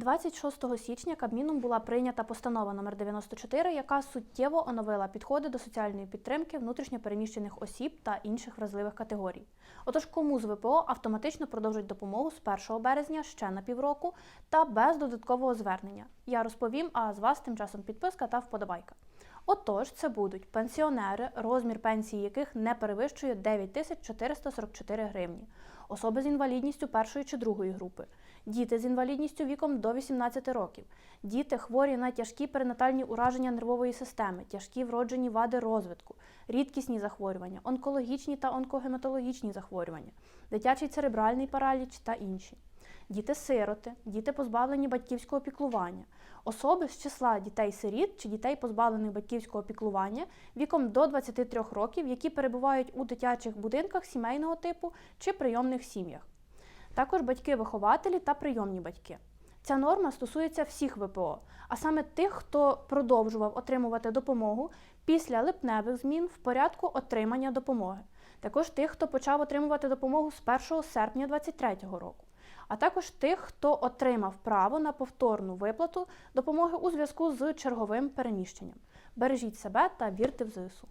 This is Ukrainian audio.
26 січня Кабміном була прийнята постанова номер 94, яка суттєво оновила підходи до соціальної підтримки внутрішньопереміщених осіб та інших вразливих категорій. Отож, кому з ВПО автоматично продовжать допомогу з 1 березня ще на півроку та без додаткового звернення. Я розповім, а з вас тим часом підписка та вподобайка. Отож, це будуть пенсіонери, розмір пенсії яких не перевищує 9444 гривні, особи з інвалідністю першої чи другої групи, діти з інвалідністю віком до 18 років, діти хворі на тяжкі перинатальні ураження нервової системи, тяжкі вроджені вади розвитку, рідкісні захворювання, онкологічні та онкогематологічні захворювання, дитячий церебральний параліч та інші. Діти-сироти, діти позбавлені батьківського піклування, особи з числа дітей-сиріт чи дітей, позбавлених батьківського піклування віком до 23 років, які перебувають у дитячих будинках сімейного типу чи прийомних сім'ях. Також батьки-вихователі та прийомні батьки. Ця норма стосується всіх ВПО, а саме тих, хто продовжував отримувати допомогу після липневих змін в порядку отримання допомоги. Також тих, хто почав отримувати допомогу з 1 серпня 2023 року, а також тих, хто отримав право на повторну виплату допомоги у зв'язку з черговим переміщенням. Бережіть себе та вірте в ЗСУ.